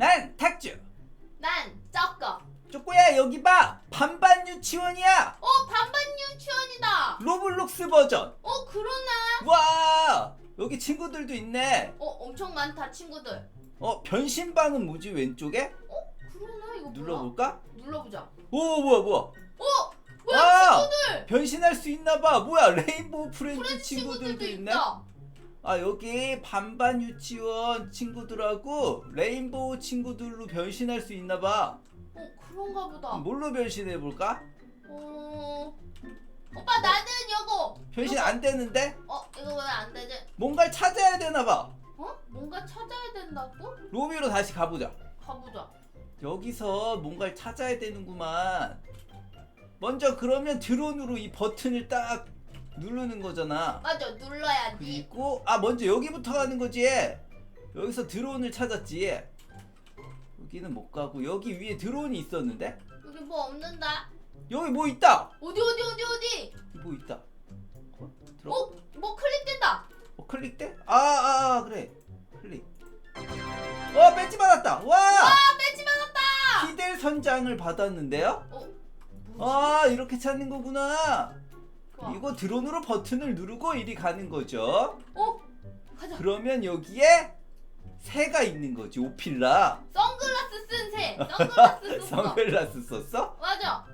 난 탁주. 난 쩍거. 쪼꼬야 여기 봐. 반반 유치원이야. 어 반반 유치원이다. 로블록스 버전. 어 그러네. 와 여기 친구들도 있네. 어 엄청 많다 친구들. 어 변신방은 뭐지 왼쪽에? 어 그러네 이거 뭐야? 눌러볼까? 눌러보자. 오 뭐야 뭐야? 어 뭐야 아! 친구들. 변신할 수 있나봐. 뭐야 레인보우 프렌즈 프렌즈 친구들도 친구들도 있네. 있다. 아 여기 반반 유치원 친구들하고 레인보우 친구들로 변신할 수 있나봐. 어 그런가 보다. 뭘로 변신해 볼까? 어 오빠 나는 요거. 변신 요거. 안 되는데? 어 이거 왜 안 되지? 뭔가를 찾아야 되나봐. 어 뭔가 찾아야 된다고? 로비로 다시 가보자. 가보자. 여기서 뭔가를 찾아야 되는구만. 먼저 그러면 드론으로 이 버튼을 딱 누르는 거잖아. 맞아 눌러야지. 그리고 아 먼저 여기부터 가는 거지. 여기서 드론을 찾았지. 여기는 못 가고 여기 위에 드론이 있었는데 여기 뭐 없는다. 여기 뭐 있다. 어디 어디 어디 어디? 뭐 있다. 어? 들어. 어? 뭐 클릭된다. 어, 클릭돼? 아, 아, 아 그래. 클릭. 어 배지 받았다. 와. 아 배지 받았다. 피델 선장을 받았는데요. 어? 뭐지? 아 이렇게 찾는 거구나. 좋아. 이거 드론으로 버튼을 누르고 이리 가는 거죠. 어? 가자. 그러면 여기에 새가 있는 거지 오필라. 선글라스 쓴 새. 선글라스 쓴 거. 선글라스 썼어? 맞아.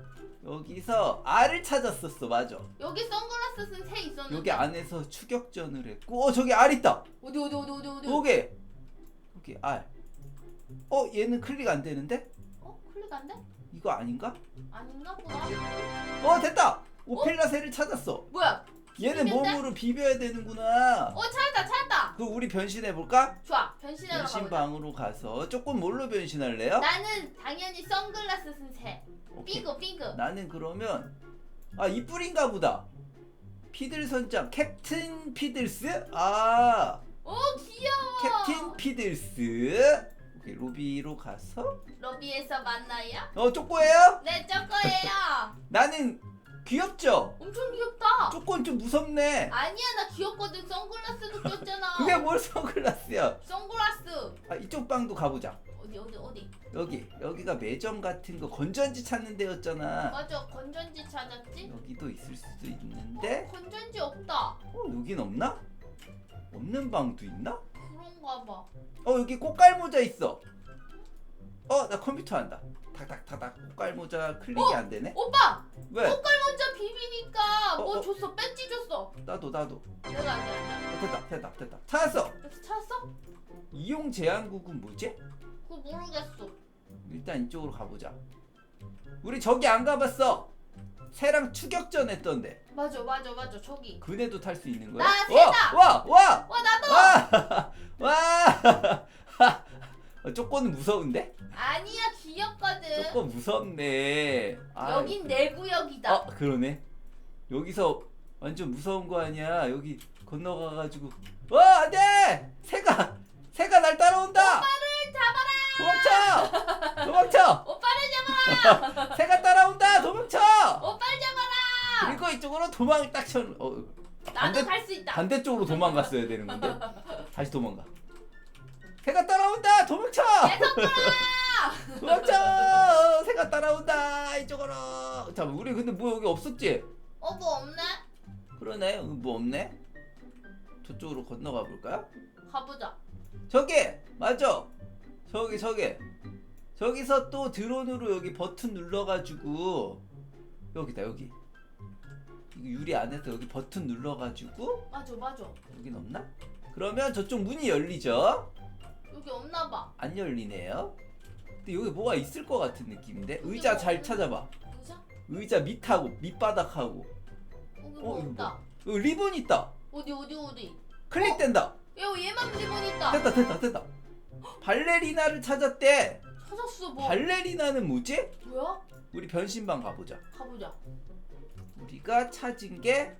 여기서 알을 찾았었어, 맞아. 여기 선글라스 쓴 새 있었는데. 여기 안에서 추격전을 했고, 어 저기 알 있다. 어디 어디 어디 어디 어디. 여기 여기 알. 어 얘는 클릭 안 되는데? 어? 클릭 안 돼? 이거 아닌가? 아닌가 보다. 어 됐다. 오필라 새를 찾았어. 뭐야? 얘는 비비는데? 몸으로 비벼야 되는구나. 어 찾았다 찾았다. 그럼 우리 변신해 볼까? 좋아. 변신하러 변신 가보자. 방으로 가서 조금 뭘로 변신할래요? 나는 당연히 선글라스 쓴 새. 오케이. 핑크 핑크. 나는 그러면 아 이 뿔인가 보다. 피들 선장 캡틴 피들스? 아 오 귀여워. 캡틴 피들스. 오케이 로비로 가서 러비에서 만나요? 어 쪼꼬예요? 네 저거예요. 나는 귀엽죠? 엄청 귀엽다. 쪼꼬는 좀 무섭네. 아니야 나 귀엽거든. 선글라스도 꼈잖아. 그게 뭘 선글라스야? 선글라스. 아 이쪽 방도 가보자. 어디 어디 어디. 여기 여기가 매점 같은 거 건전지 찾는 데였잖아. 맞아 건전지 찾았지? 여기도 있을 수도 있는데 어, 건전지 없다. 어 여긴 없나? 없는 방도 있나? 그런가 봐. 어 여기 꽃갈 모자 있어. 어 나 컴퓨터 한다. 탁탁탁탁 꽃갈모자 클릭이 안 되네. 오빠 왜? 꽃갈 먼저 비비니까 어, 뭐 어. 줬어 배지 줬어. 나도 나도. 내가 안 돼. 어, 됐다 됐다 됐다. 찾았어. 찾았어? 이용 제한국은 뭐지? 그거 모르겠어. 일단 이쪽으로 가보자. 우리 저기 안 가봤어. 새랑 추격전 했던데. 맞아 맞아 맞아 저기. 그네도 탈 수 있는 거야? 나 새다! 와! 와! 와 나도. 와! 와! 와! 어, 쪼꼬는 무서운데? 아니야 귀엽거든. 쪼꼬 무섭네. 아, 여긴 내 구역이다. 어 그러네. 여기서 완전 무서운 거 아니야? 여기 건너가가지고 와 안돼! 새가 새가 날 따라온다. 오빠를 잡아라. 도망쳐! 도망쳐! 오빠를 잡아라. 새가 따라온다. 도망쳐! 오빠를 잡아라. 그리고 이쪽으로 도망 딱 쳐. 어, 나도 반대- 갈 수 있다. 반대쪽으로 도망갔어야 되는 건데. 다시 도망가. 새가 따라온다. 도망쳐! 새가 따라온다. 이쪽으로. 자, 우리 근데 뭐 여기 없었지? 어 뭐 없네? 그러네. 여기 뭐 없네. 저쪽으로 건너가 볼까요? 가보자. 저기 맞아. 저기 저기. 저기서 또 드론으로 여기 버튼 눌러가지고 여기다 여기. 이거 유리 안에서 여기 버튼 눌러가지고 맞아 맞아. 여긴 없나? 그러면 저쪽 문이 열리죠? 여기 없나 봐. 안 열리네요. 근데 여기 뭐가 있을 것 같은 느낌인데? 의자 잘 찾아봐. 의자? 의자 밑하고 밑바닥하고. 여기 어, 뭐 이거 없다. 여기 리본 있다. 어디 어디 어디? 클릭된다. 야 얘만 리본 있다. 됐다 됐다 됐다. 발레리나를 찾았대. 찾았어 뭐? 발레리나는 뭐지? 뭐야? 우리 변신방 가보자. 가보자. 우리가 찾은 게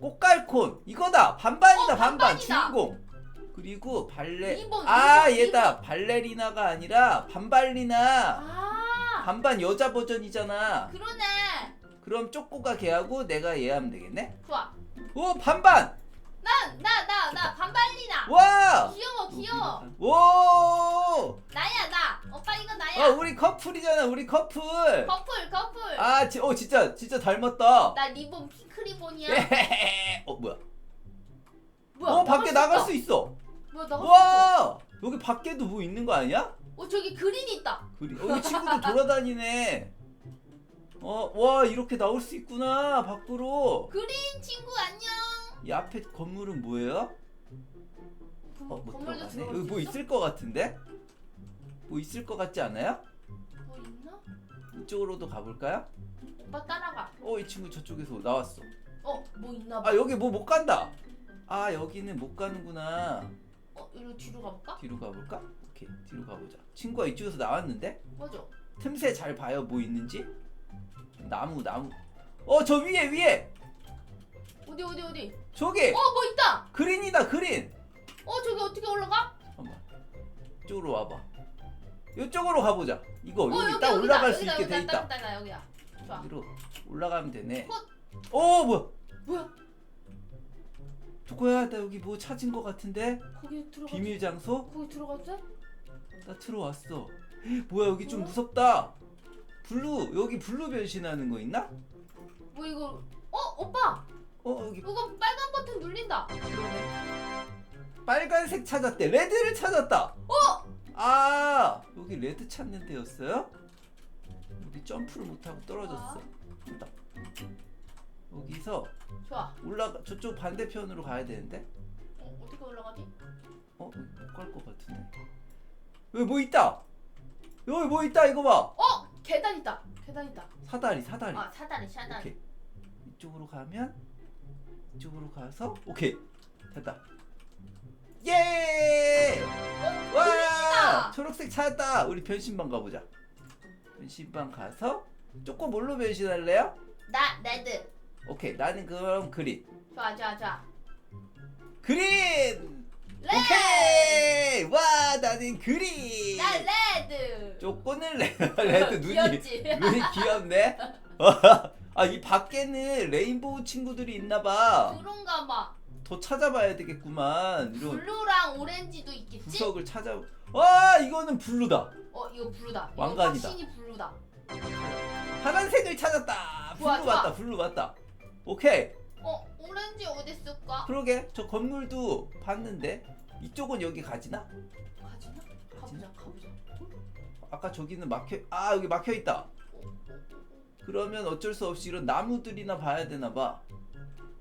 꽃갈콘 이거다 반반이다 어, 반반 반반이다. 주인공 그리고 발레 리본, 아 리본, 얘다 발레리나가 아니라 반발리나 아 반반 여자 버전이잖아 그러네. 그럼 쪼꼬가 걔하고 내가 얘 하면 되겠네 좋아. 오 반반 난나나나 반발리나. 와 귀여워 귀여워. 오 나야 나. 오빠 이거 아 나야. 우리 커플이잖아 우리 커플 커플 커플. 아 지, 어 진짜 진짜 닮았다 나 리본 핑크 리본이야. 어 뭐야 뭐야? 어 밖에 나갈. 수 있어 뭐야 나갈 수 있어? 와 여기 밖에도 뭐 있는 거 아니야? 어 저기 그린 있다. 그리 어, 친구들 돌아다니네 어와 이렇게 나올 수 있구나 밖으로 그린 친구 안녕. 이 앞에 건물은 뭐예요? 그, 어, 뭐 건물도 들어가네? 들어갈 여기 수 뭐 있어? 있을 것 같은데? 뭐 있을 것 같지 않아요? 뭐 있나? 이쪽으로도 가볼까요? 오빠 따라가. 어, 이 친구 저쪽에서 나왔어. 어 뭐 있나 봐. 아, 여기 뭐 못 간다. 아, 여기는 못 가는구나. 어 이리로 뒤로 가볼까? 뒤로 가볼까? 오케이, 뒤로 가보자. 친구가 이쪽에서 나왔는데? 맞아. 틈새 잘 봐요, 뭐 있는지? 나무, 나무. 어, 저 위에, 위에! 어디 어디 어디? 저기! 어 뭐 있다. 그린이다, 그린! 어 저기 어떻게 올라가? 잠깐만. 이쪽으로 와봐. 이쪽으로 가보자. 이거, 어 여기 딱 여기다, 올라갈 수 여기다, 있게 돼 여기다, 있다. 딱, 딱, 여기야. 좋아. 여기로 올라가면 되네. 헛. 어, 뭐야? 뭐야? 누구야? 나 여기 뭐 찾은 것 같은데? 거기 들어가. 비밀 장소? 거기 돼? 나 들어왔어. 뭐야 여기 좀 뭐야? 무섭다. 블루 여기 블루 변신하는 거 있나? 뭐 이거? 어 오빠 어 여기 이거 빨간 버튼 눌린다. 빨간색 찾았대. 레드를 찾았다. 어? 아 여기 레드 찾는 데였어요? 여기 점프를 못 하고 떨어졌어. 여기서 좋아. 올라가 저쪽 반대편으로 가야 되는데? 어, 어떻게 올라가지? 어? 못갈것 같은데. 여기 뭐 있다. 여기 뭐 있다 이거 봐. 어 계단 있다. 계단 있다. 사다리 사다리. 아 사다리 사다리. 오케이. 이쪽으로 가면 이쪽으로 가서 오케이 됐다. 예! 와! 그린이다! 초록색 찾았다. 우리 변신방 가보자. 변신방 가서 조금 뭘로 변신할래요? 나 레드. 오케이 나는 그럼 그린. 좋아 좋아 좋아. 그린. 레드. 오케이. 와 나는 그린. 나 레드. 조건을 레- 레드 눈이 귀엽지? 눈이 귀엽네. 아 이 밖에는 레인보우 친구들이 있나봐. 그런가 봐. 더 찾아봐야 되겠구만. 이런 블루랑 오렌지도 있겠지? 구석을 찾아. 와 이거는 블루다. 어 이거 블루다. 이거 왕관이다. 확신이 블루다. 파란색을 찾았다. 좋아, 블루 좋아. 맞다. 블루 맞다. 오케이. 어 오렌지 어디 있을까? 그러게 저 건물도 봤는데 이쪽은 여기 가지나? 가지나? 가보자 가보자. 아까 저기는 막혀. 아 여기 막혀 있다. 그러면 어쩔 수 없이 이런 나무들이나 봐야 되나 봐.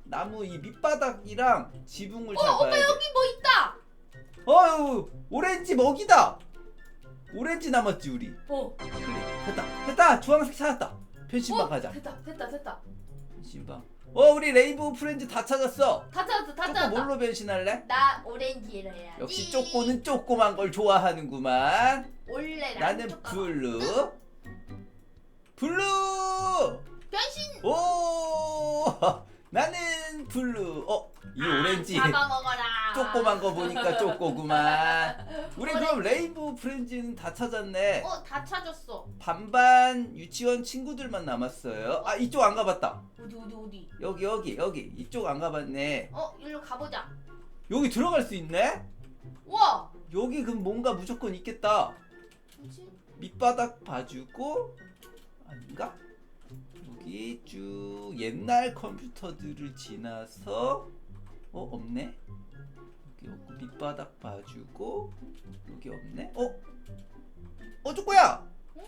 나무 이 밑바닥이랑 지붕을 잘 어 봐야 오빠 돼. 여기 뭐 있다. 어유 오렌지 먹이다. 오렌지 남았지 우리. 어. 됐다. 됐다. 주황색 찾았다. 변신방 어, 가자. 됐다 됐다 됐다. 변신방. 어 우리 레인보우 프렌즈 다 찾았어. 다 찾았어 다 쪼꼬 찾았다. 뭘로 변신할래? 나 오렌지를 해야지. 역시 쪼꼬는 쪼꼬만 걸 좋아하는구만. 원래 나는. 블루. 블루. 변신. 오. 나는 블루. 어, 이 오렌지. 아, 잡아먹어라. 쪼꼬만 거 보니까 쪼꼬구만. 우리 그럼. 레인보우 프렌즈는 다 찾았네. 어 다 찾았어. 반반 유치원 친구들만 남았어요. 아 이쪽 안 가봤다. 어디 어디 어디. 여기 여기 여기 이쪽 안 가봤네. 어 일로 가보자. 여기 들어갈 수 있네? 와. 여기 그럼 뭔가 무조건 있겠다. 뭐지? 밑바닥 봐주고 아닌가? 여기 쭉 옛날 컴퓨터들을 지나서 어 없네? 여기 없고 밑바닥 봐주고 여기 없네? 어? 어 쪼꼬야! 응?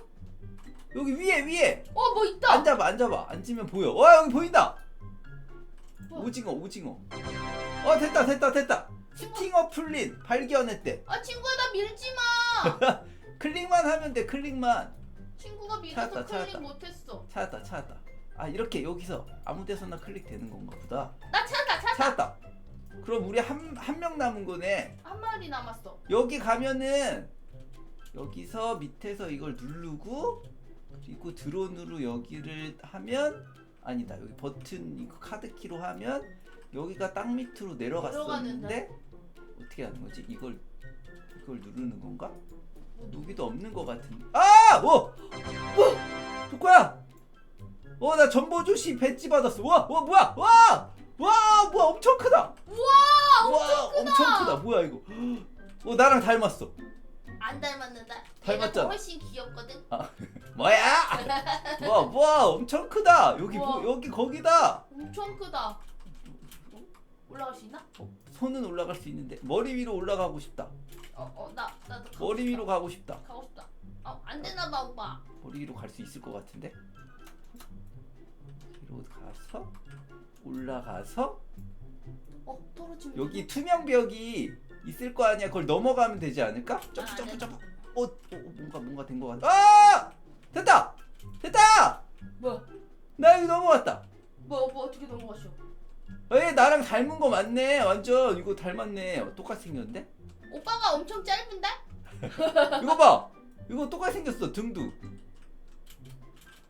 여기 위에 위에 어 뭐 있다. 앉아봐 앉아봐 앉으면 보여 와 여기 보인다 뭐야? 오징어 오징어 어 됐다 됐다 됐다 스팅어 풀린 발견했대 아 친구야 나 밀지 마. 클릭만 하면 돼 클릭만 친구가 밀어서 찾았다, 클릭 찾았다. 못했어. 찾았다 찾았다 아 이렇게 여기서 아무 데서나 클릭되는 건가 보다 나 찾았다 찾았다. 찾았다 그럼 우리 한 한 명 남은 거네 한 마리 남았어. 여기 가면은 여기서 밑에서 이걸 누르고 그리고 드론으로 여기를 하면 아니다 여기 버튼 이거 카드키로 하면 여기가 땅 밑으로 내려갔었는데 어떻게 하는 거지 이걸 이걸 누르는 건가 여기도 없는 것 같은데 아! 뭐! 뭐! 조코야! 어 나 전보조씨 배지 받았어 와! 와 뭐야! 와! 와 뭐야 엄청 크다! 우와 와 엄청 크다 뭐야 이거 어 나랑 닮았어 안 닮았는데. 닮았잖아. 얘가 더 훨씬 귀엽거든. 뭐야? 뭐, 뭐, 엄청 크다. 여기, 우와. 뭐, 여기, 거기다. 엄청 크다. 올라갈 수 있나? 어, 손은 올라갈 수 있는데, 머리 위로 올라가고 싶다. 어, 어, 나 나도 가고 머리 싶다. 위로 가고 싶다. 가고 싶다. 어, 안 되나 봐, 오빠. 머리 위로 갈 수 있을 것 같은데? 위로 가서, 올라가서, 어, 떨어지면 여기 투명 벽이 있을 거 아니야. 그걸 넘어가면 되지 않을까? 점프, 아, 점프, 네. 점프. 어, 어, 어, 뭔가, 뭔가 된것 같아. 아! 됐다! 됐다! 뭐야? 나 여기 넘어갔다. 뭐, 뭐 어떻게 넘어가셔? 에 나랑 닮은 거 맞네. 완전 이거 닮았네. 어, 똑같이 생겼는데? 오빠가 엄청 짧은데? 이거 봐. 이거 똑같이 생겼어. 등도.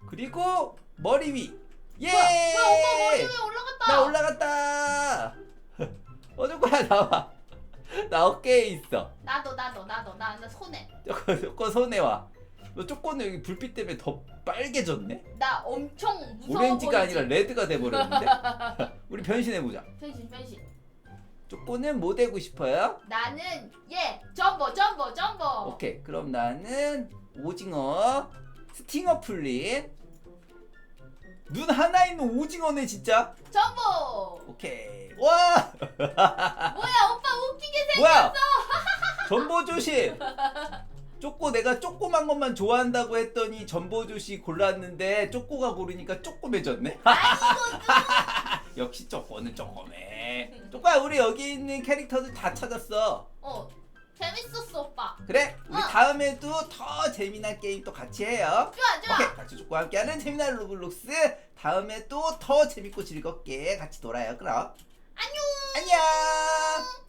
그리고 머리 위. 예! 뭐야, 뭐야, 오빠 머리 위에 올라갔다. 나 올라갔다. 어느 거야 나와. 나 어깨에 있어. 나도, 나도, 나도, 나, 나 손에. 저거 저거 손에 와. 너 쪼꼬는 여기 불빛 때문에 더 빨개졌네. 나 엄청 무서워 오렌지가 보이지? 아니라 레드가 돼 버렸는데. 우리 변신해 보자. 변신, 변신. 쪼꼬는 뭐 되고 싶어요? 나는 예, 점보, 점보, 점보. 오케이 그럼 나는 오징어 스팅어 풀린 눈 하나 있는 오징어네 진짜? 점보. 오케이. 와! 뭐야, 오빠 웃기게 생. 뭐야 전보조씨 쪼꼬 내가 쪼꼬만 것만 좋아한다고 했더니 전보조씨 골랐는데 쪼꼬가 고르니까 쪼꼬매졌네? 역시 쪼꼬는 쪼꼬매 쪼꼬야 우리 여기 있는 캐릭터들 다 찾았어. 어, 재밌었어. 그래 우리 어. 다음에도 더 재미난 게임 또 같이 해요 좋아, 좋아. 오케이 같이 죽과 함께하는 재미난 로블록스 다음에 또 더 재밌고 즐겁게 같이 놀아요 그럼 안녕. 안녕